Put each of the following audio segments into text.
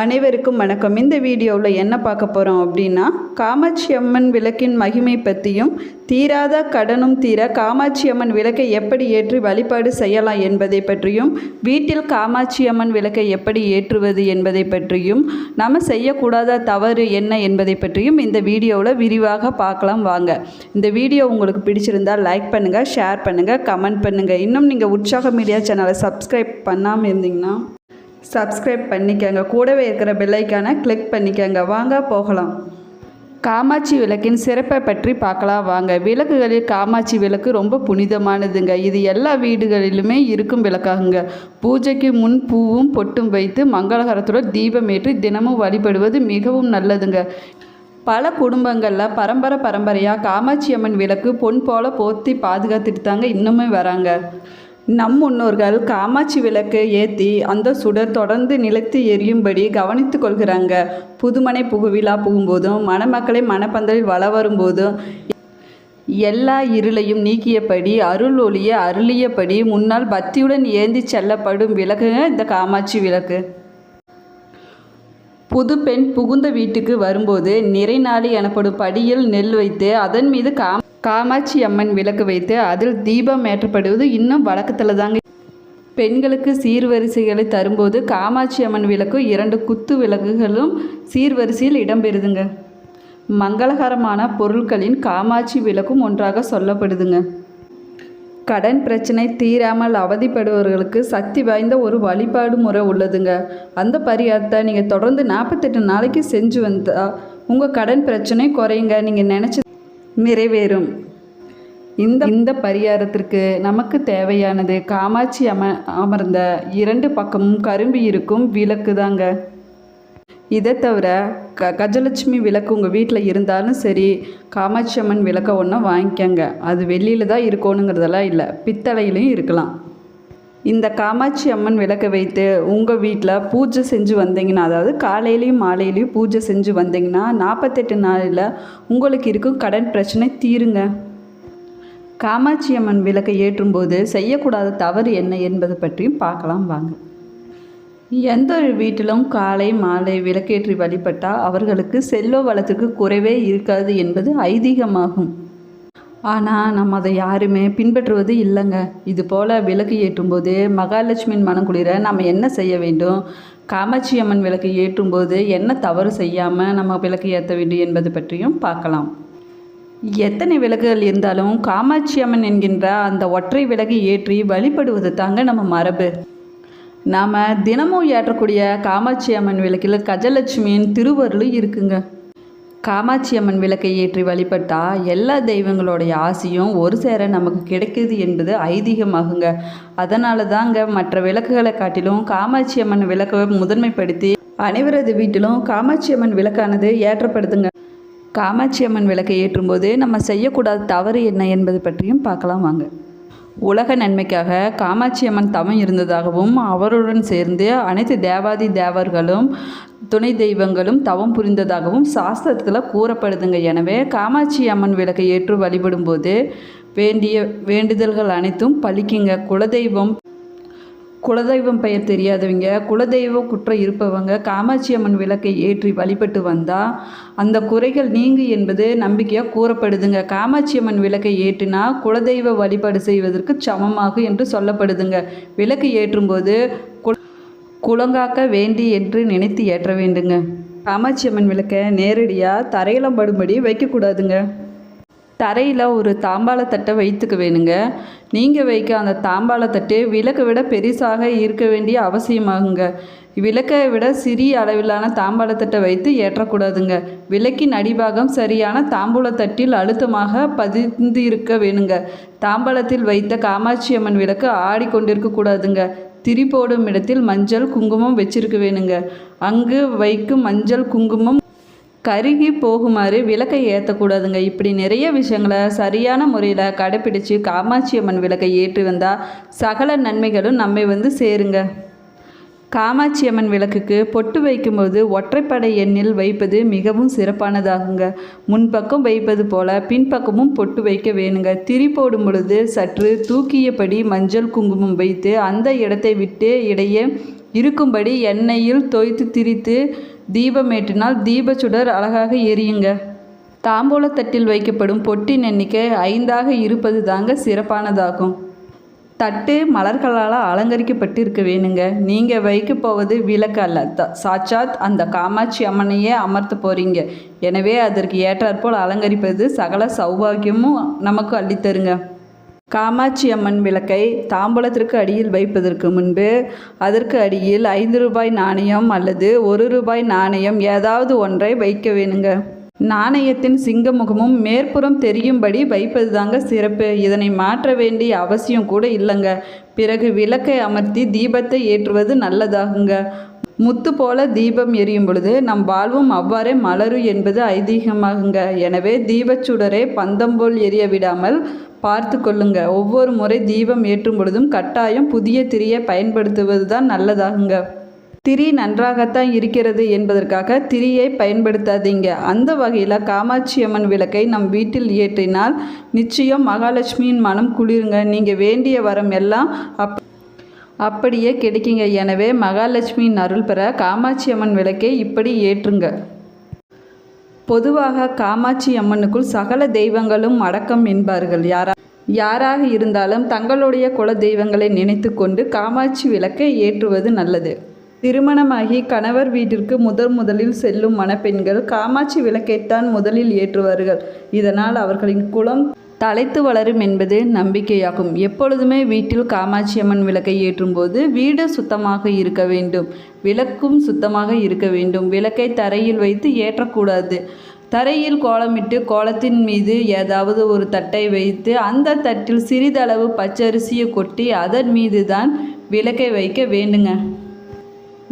அனைவருக்கும் வணக்கம். இந்த வீடியோவில் என்ன பார்க்க போகிறோம் அப்படின்னா காமாட்சி அம்மன் விளக்கின் மகிமை பற்றியும் தீராத கடனும் தீர காமாட்சி அம்மன் விளக்கை எப்படி ஏற்றி வழிபாடு செய்யலாம் என்பதை பற்றியும் வீட்டில் காமாட்சி அம்மன் விளக்கை எப்படி ஏற்றுவது என்பதை பற்றியும் நம்ம செய்யக்கூடாத தவறு என்ன என்பதை பற்றியும் இந்த வீடியோவில் விரிவாக பார்க்கலாம் வாங்க. இந்த வீடியோ உங்களுக்கு பிடிச்சிருந்தால் லைக் பண்ணுங்கள் ஷேர் பண்ணுங்கள் கமெண்ட் பண்ணுங்கள் இன்னும் நீங்கள் உற்சாக மீடியா சேனலை சப்ஸ்கிரைப் பண்ணாமல் இருந்தீங்கன்னா சப்ஸ்கிரைப் பண்ணிக்கங்க. கூடவே இருக்கிற பெல்லைக்கான கிளிக் பண்ணிக்கங்க. வாங்க போகலாம். காமாட்சி விளக்கின் சிறப்பை பற்றி பார்க்கலாம். வாங்க. விளக்குகளில் காமாட்சி விளக்கு ரொம்ப புனிதமானதுங்க. இது எல்லா வீடுகளிலுமே இருக்கும் விளக்காகுங்க. பூஜைக்கு முன் பூவும் பொட்டும் வைத்து மங்களகரத்துடன் தீபம் ஏற்றி தினமும் வழிபடுவது மிகவும் நல்லதுங்க. பல குடும்பங்களில் பரம்பரை பரம்பரையாக காமாட்சி அம்மன் விளக்கு பொன் போல போத்தி பாதுகாத்துட்டு தாங்க இன்னுமே வராங்க. நம் முன்னோர்கள் காமாட்சி விளக்கு ஏற்றி அந்த சுடர் தொடர்ந்து நிலைத்து எரியும்படி கவனித்து கொள்கிறாங்க. புதுமனை புகுவிழா புகும்போதும் மணமக்களை மணப்பந்தலில் வள வரும்போதும் எல்லா இருளையும் நீக்கியபடி அருள் ஒளிய அருளியபடி முன்னால் பக்தியுடன் ஏந்தி செல்லப்படும் விளக்குங்க இந்த காமாட்சி விளக்கு. புது பெண் புகுந்த வீட்டுக்கு வரும்போது நிறைநாளி எனப்படும் படியில் நெல் வைத்து அதன் மீது காம காமாட்சி அம்மன் விளக்கு வைத்து அதில் தீபம் ஏற்றப்படுவது இன்னும் வழக்கத்தில் தாங்க பெண்களுக்கு சீர்வரிசைகளை தரும்போது காமாட்சி அம்மன் விளக்கு இரண்டு குத்து விளக்குகளும் சீர்வரிசையில் இடம்பெறுதுங்க. மங்களகரமான பொருட்களின் காமாட்சி விளக்கும் ஒன்றாக சொல்லப்படுதுங்க. கடன் பிரச்சனை தீராமல் அவதிப்படுபவர்களுக்கு சக்தி வாய்ந்த ஒரு வழிபாடு முறை உள்ளதுங்க. அந்த பரிகாரத்தை நீங்கள் தொடர்ந்து நாற்பத்தெட்டு நாளைக்கு செஞ்சு வந்தால் உங்கள் கடன் பிரச்சனை குறையுங்க. நீங்கள் நினச்சி நிறைவேறும். இந்த இந்த பரிகாரத்திற்கு நமக்கு தேவையானது காமாட்சி அம அமர்ந்த இரண்டு பக்கமும் கரும்பி இருக்கும் விளக்கு தாங்க. இதை தவிர க கஜலட்சுமி விளக்கு உங்கள் வீட்டில் இருந்தாலும் சரி காமாட்சி அம்மன் விளக்க ஒன்று வாங்கிக்கங்க. அது வெளியில் தான் இருக்கணுங்கிறதெல்லாம் இல்லை பித்தளையிலையும் இருக்கலாம். இந்த காமாட்சி அம்மன் விளக்கை வைத்து உங்கள் வீட்டில் பூஜை செஞ்சு வந்தீங்கன்னா அதாவது காலையிலையும் மாலையிலையும் பூஜை செஞ்சு வந்தீங்கன்னா நாற்பத்தெட்டு நாளில் உங்களுக்கு இருக்கும் கடன் பிரச்சனை தீருங்க. காமாட்சி அம்மன் விளக்கை ஏற்றும்போது செய்யக்கூடாத தவறு என்ன என்பது பற்றியும் பார்க்கலாம் வாங்க. எந்த ஒரு வீட்டிலும் காலை மாலை விளக்கேற்றி வழிபட்டால் அவர்களுக்கு செல்வ வளத்துக்கு குறைவே இருக்காது என்பது ஐதீகமாகும். ஆனால் நம்ம அதை யாருமே பின்பற்றுவது இல்லைங்க. இது போல் விளக்கு ஏற்றும்போது மகாலட்சுமியின் மனம் குளிர நம்ம என்ன செய்ய வேண்டும்? காமாட்சி அம்மன் விளக்கு ஏற்றும்போது என்ன தவறு செய்யாமல் நம்ம விளக்கு ஏற்ற வேண்டும் என்பது பற்றியும் பார்க்கலாம். எத்தனை விளக்குகள் இருந்தாலும் காமாட்சி அம்மன் என்கின்ற அந்த ஒற்றை விளக்கு ஏற்றி வழிபடுவது தாங்க நம்ம மரபு. நாம் தினமும் ஏற்றக்கூடிய காமாட்சி அம்மன் விளக்கில் கஜலட்சுமியின் திருவருளும் இருக்குங்க. காமாட்சி அம்மன் விளக்கை ஏற்றி வழிபட்டால் எல்லா தெய்வங்களுடைய ஆசையும் ஒரு சேர நமக்கு கிடைக்குது என்பது ஐதீகமாகுங்க. அதனால தாங்க மற்ற விளக்குகளை காட்டிலும் காமாட்சி அம்மன் விளக்கை முதன்மைப்படுத்தி அனைவரது வீட்டிலும் காமாட்சி அம்மன் விளக்கானது ஏற்றப்படுதுங்க. காமாட்சி அம்மன் விளக்கை ஏற்றும்போது நம்ம செய்யக்கூடாத தவறு என்ன என்பது பற்றியும் பார்க்கலாம் வாங்க. உலக நன்மைக்காக காமாட்சி அம்மன் தவம் இருந்ததாகவும் அவருடன் சேர்ந்து அனைத்து தேவாதி தேவர்களும் துணை தெய்வங்களும் தவம் புரிந்ததாகவும் சாஸ்திரத்தில் கூறப்படுதுங்க. எனவே காமாட்சி அம்மன் விளக்கை ஏற்று வழிபடும்போது வேண்டிய வேண்டுதல்கள் அனைத்தும் பலிக்குங்க. குலதெய்வம் குலதெய்வம் பெயர் தெரியாதவங்க குலதெய்வ குற்றம் இருப்பவங்க காமாட்சி அம்மன் விளக்கை ஏற்றி வழிபட்டு வந்தால் அந்த குறைகள் நீங்கு என்பது நம்பிக்கையாக கூறப்படுதுங்க. காமாட்சி அம்மன் விளக்கை ஏற்றினா குலதெய்வ வழிபாடு செய்வதற்கு சமமாகும் என்று சொல்லப்படுதுங்க. விளக்கு ஏற்றும்போது குல குளங்காக்க வேண்டி என்று நினைத்து ஏற்ற வேண்டுங்க. காமாட்சி அம்மன் விளக்கை நேரடியாக தரையிலம் படும்படி வைக்கக்கூடாதுங்க தரையில் ஒரு தாம்பாளத்தட்டை வைத்துக்க வேணுங்க. நீங்கள் வைக்க அந்த தாம்பாளத்தட்டு விளக்கை விட பெருசாக இருக்க வேண்டிய அவசியமாகுங்க. விளக்கை விட சிறிய அளவிலான தாம்பாளத்தட்டை வைத்து ஏற்றக்கூடாதுங்க. விளக்கின் அடிபாகம் சரியான தாம்பூலத்தட்டில் அழுத்தமாக பதிந்து இருக்க வேணுங்க. தாம்பாளத்தில் வைத்த காமாட்சி அம்மன் விளக்கு ஆடிக்கொண்டிருக்கக்கூடாதுங்க திரி போடும் இடத்தில் மஞ்சள் குங்குமம் வச்சிருக்க வேணுங்க அங்கு வைக்கும் மஞ்சள் குங்குமம் கருகி போகுமாறு விளக்கை ஏற்றக்கூடாதுங்க இப்படி நிறைய விஷயங்களை சரியான முறையில் கடைப்பிடித்து காமாட்சி அம்மன் விளக்கை ஏற்றி வந்தால் சகல நன்மைகளும் நம்மை வந்து சேருங்க. காமாட்சி அம்மன் விளக்குக்கு பொட்டு வைக்கும்போது ஒற்றைப்படை எண்ணில் வைப்பது மிகவும் சிறப்பானதாகுங்க. முன்பக்கம் வைப்பது போல பின்பக்கமும் பொட்டு வைக்க வேணுங்க. திரி போடும் பொழுது சற்று தூக்கியபடி மஞ்சள் குங்குமம் வைத்து அந்த இடத்தை விட்டு இடையே இருக்கும்படி எண்ணெயில் தோய்த்து திரித்து தீபமேட்டினால் தீபச்சுடர் அழகாக எரியுங்க. தாம்பூலத்தட்டில் வைக்கப்படும் பொட்டின் எண்ணிக்கை ஐந்தாக இருப்பது தாங்க சிறப்பானதாகும். தட்டு மலர்களால் அலங்கரிக்கப்பட்டிருக்க வேணுங்க. நீங்கள் வைக்க போவது விளக்கு அல்ல. த சாட்சாத் அந்த காமாட்சி அம்மனையே அமர்த்த போகிறீங்க எனவே அதற்கு ஏற்றாற்போல் அலங்கரிப்பது சகல சௌபாகியமும் நமக்கு அள்ளித்தருங்க காமாட்சி அம்மன் விளக்கை தாம்பூலத்திற்கு அடியில் வைப்பதற்கு முன்பு அதற்கு அடியில் ஐந்து ரூபாய் நாணயம் அல்லது ஒரு ரூபாய் நாணயம் ஏதாவது ஒன்றை வைக்க வேணுங்க. நாணயத்தின் சிங்கமுகமும் மேற்புறம் தெரியும்படி வைப்பது தாங்க சிறப்பு. இதனை மாற்ற வேண்டிய அவசியம் கூட இல்லைங்க. பிறகு விளக்கை அமர்த்தி தீபத்தை ஏற்றுவது நல்லதாகுங்க. முத்து போல தீபம் எரியும் பொழுது நம் வாழ்வும் அவ்வாறே மலரும் என்பது ஐதீகமாகுங்க. எனவே தீபச்சுடரே பந்தம் போல் எரிய விடாமல் பார்த்து கொள்ளுங்க. ஒவ்வொரு முறை தீபம் ஏற்றும் பொழுதும் கட்டாயம் புதிய திரியை பயன்படுத்துவது தான் நல்லதாகுங்க. திரி நன்றாகத்தான் இருக்கிறது என்பதற்காக திரியை பயன்படுத்தாதீங்க. அந்த வகையில் காமாட்சி அம்மன் விளக்கை நம் வீட்டில் ஏற்றினால் நிச்சயம் மகாலட்சுமியின் மனம் குளிருங்க. நீங்கள் வேண்டிய வரம் எல்லாம் அப் அப்படியே கிடைக்குங்க. எனவே மகாலட்சுமியின் அருள் பெற காமாட்சி அம்மன் விளக்கை இப்படி ஏற்றுங்க. பொதுவாக காமாட்சி அம்மனுக்குள் சகல தெய்வங்களும் அடக்கம் என்பார்கள். யாரா யாராக இருந்தாலும் தங்களுடைய குல தெய்வங்களை நினைத்து கொண்டு காமாட்சி விளக்கை ஏற்றுவது நல்லது. திருமணமாகி கணவர் வீட்டிற்கு முதன் முதலில் செல்லும் மணப்பெண்கள் காமாட்சி விளக்கைத்தான் முதலில் ஏற்றுவார்கள். இதனால் அவர்களின் குலம் தலைத்து வளரும் என்பது நம்பிக்கையாகும். எப்பொழுதுமே வீட்டில் காமாட்சி அம்மன் விளக்கை ஏற்றும்போது வீடு சுத்தமாக இருக்க வேண்டும். விளக்கும் சுத்தமாக இருக்க வேண்டும். விளக்கை தரையில் வைத்து ஏற்றக்கூடாது. தரையில் கோலமிட்டு கோலத்தின் மீது ஏதாவது ஒரு தட்டை வைத்து அந்த தட்டில் சிறிதளவு பச்சரிசியை கொட்டி அதன் மீது தான் விளக்கை வைக்க வேண்டுங்க.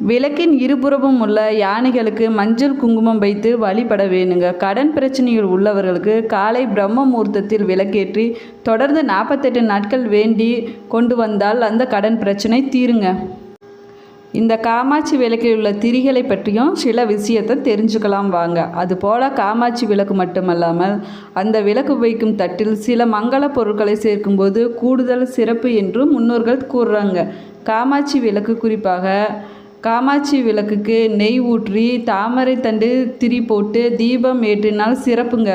விளக்கின் இருபுறமும் உள்ள யானைகளுக்கு மஞ்சள் குங்குமம் வைத்து வழிபட வேணுங்க. கடன் பிரச்சனையில் உள்ளவர்களுக்கு காலை பிரம்ம முகூர்த்தத்தில் விளக்கேற்றி தொடர்ந்து நாற்பத்தெட்டு நாட்கள் வேண்டி கொண்டு வந்தால் அந்த கடன் பிரச்சனை தீருங்க. இந்த காமாட்சி விளக்கில் உள்ள திரிகளை பற்றியும் சில விஷயத்தை தெரிஞ்சுக்கலாம் வாங்க. அதுபோல் காமாட்சி விளக்கு மட்டுமல்லாமல் அந்த விளக்கு வைக்கும் தட்டில் சில மங்கள பொருட்களை சேர்க்கும்போது கூடுதல் சிறப்பு என்றும் முன்னோர்கள் கூறுறாங்க. காமாட்சி விளக்கு குறிப்பாக காமாட்சி விளக்குக்கு நெய் ஊற்றி தாமரை தண்டு திரி போட்டு தீபம் ஏற்றினால் சிறப்புங்க.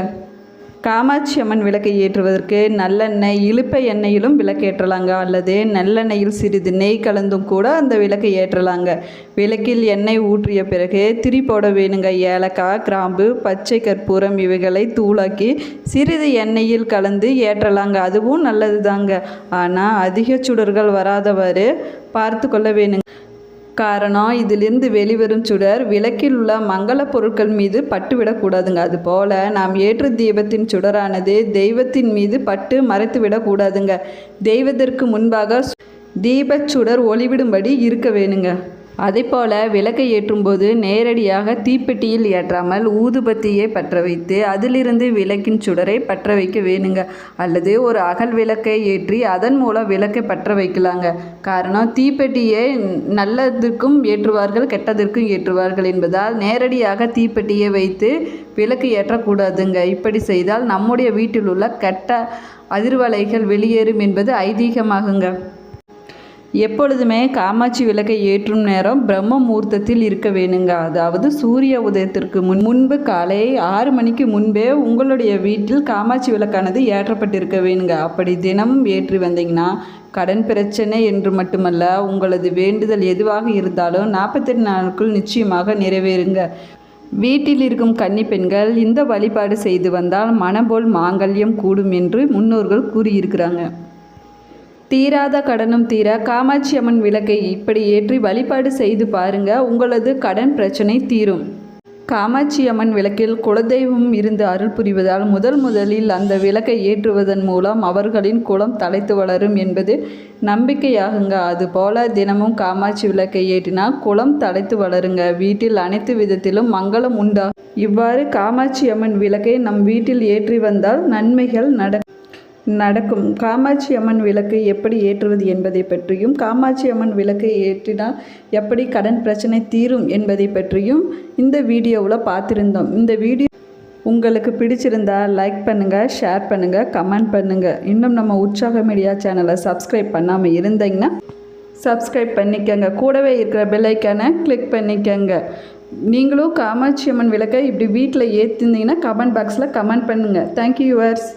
காமாட்சி அம்மன் விளக்கை ஏற்றுவதற்கு நல்லெண்ணெய் இழுப்பை எண்ணெயிலும் விளக்கேற்றலாங்க. அல்லது நல்லெண்ணெயில் சிறிது நெய் கலந்தும் கூட அந்த விளக்கை ஏற்றலாங்க. விளக்கில் எண்ணெய் ஊற்றிய பிறகு திரி போட வேணுங்க. ஏலக்காய் கிராம்பு பச்சை கற்பூரம் இவைகளை தூளாக்கி சிறிது எண்ணெயில் கலந்து ஏற்றலாங்க. அதுவும் நல்லது தாங்க ஆனால் அதிக சுடர்கள் வராதவாறு பார்த்து கொள்ள வேணுங்க. காரணம் இதிலிருந்து வெளிவரும் சுடர் விளக்கில் உள்ள மங்கள பொருட்கள் மீது பட்டுவிடக்கூடாதுங்க அதுபோல் நாம் ஏற்று தீபத்தின் சுடரானது தெய்வத்தின் மீது பட்டு மறைத்து விடக்கூடாதுங்க தெய்வத்திற்கு முன்பாக தீபச் சுடர் ஒளிவிடும்படி இருக்க வேணுங்க. அதேபோல் விளக்கை ஏற்றும்போது நேரடியாக தீப்பெட்டியில் ஏற்றாமல் ஊதுபத்தியை பற்ற வைத்து அதிலிருந்து விளக்கின் சுடரை பற்ற வைக்க வேணுங்க. அல்லது ஒரு அகல் விளக்கை ஏற்றி அதன் மூலம் விளக்கை பற்ற வைக்கலாங்க காரணம் தீப்பெட்டியை நல்லதற்கும் ஏற்றுவார்கள் கெட்டதற்கும் ஏற்றுவார்கள் என்பதால் நேரடியாக தீப்பெட்டியை வைத்து விளக்கு ஏற்றக்கூடாதுங்க. இப்படி செய்தால் நம்முடைய வீட்டில் உள்ள கெட்ட அதிர்வலைகள் வெளியேறும் என்பது ஐதீகமாகுங்க. எப்பொழுதுமே காமாட்சி விளக்கை ஏற்றும் நேரம் பிரம்ம முகூர்த்தத்தில் இருக்க வேணுங்க. அதாவது சூரிய உதயத்திற்கு முன் முன்பு காலை ஆறு மணிக்கு முன்பே உங்களுடைய வீட்டில் காமாட்சி விளக்கானது ஏற்றப்பட்டிருக்க வேணுங்க. அப்படி தினமும் ஏற்றி வந்தீங்கன்னா கடன் பிரச்சனை என்று மட்டுமல்ல உங்களது வேண்டுதல் எதுவாக இருந்தாலும் நாற்பத்தெட்டு நாளுக்குள் நிச்சயமாக நிறைவேறுங்க. வீட்டில் இருக்கும் கன்னி பெண்கள் இந்த வழிபாடு செய்து வந்தால் மனபோல் மாங்கல்யம் கூடும் என்று முன்னோர்கள் கூறியிருக்கிறாங்க. தீராத கடனும் தீர காமாட்சி அம்மன் விளக்கை இப்படி ஏற்றி வழிபாடு செய்து பாருங்க உங்களது கடன் பிரச்சனை தீரும். காமாட்சி அம்மன் விளக்கில் குலதெய்வம் இருந்து அருள் புரிவதால் முதல் முதலில் அந்த விளக்கை ஏற்றுவதன் மூலம் அவர்களின் குலம் தலைத்து வளரும் என்பது நம்பிக்கையாகுங்க. அதுபோல தினமும் காமாட்சி விளக்கை ஏற்றினால் குலம் தலைத்து வளருங்க. வீட்டில் அனைத்து விதத்திலும் மங்களம் உண்டா? இவ்வாறு காமாட்சி அம்மன் விளக்கை நம் வீட்டில் ஏற்றி வந்தால் நன்மைகள் நட நடக்கும். காமாட்சி அம்மன் விளக்கு எப்படி ஏற்றுவது என்பதை பற்றியும் காமாட்சி அம்மன் விளக்கை ஏற்றினால் எப்படி கடன் பிரச்சனை தீரும் என்பதை பற்றியும் இந்த வீடியோவில் பார்த்துருந்தோம். இந்த வீடியோ உங்களுக்கு பிடிச்சிருந்தா லைக் பண்ணுங்கள் ஷேர் பண்ணுங்கள் கமெண்ட் பண்ணுங்கள் இன்னும் நம்ம உற்சாக மீடியா சேனலை சப்ஸ்கிரைப் பண்ணாமல் இருந்தீங்கன்னா சப்ஸ்கிரைப் பண்ணிக்கங்க. கூடவே இருக்கிற பெல்லைக்கானை கிளிக் பண்ணிக்கங்க. நீங்களும் காமாட்சி அம்மன் விளக்கை இப்படி வீட்டில் ஏற்றிருந்தீங்கன்னா கமெண்ட் பாக்ஸில் கமெண்ட் பண்ணுங்கள் தேங்க்யூ யூவர்ஸ்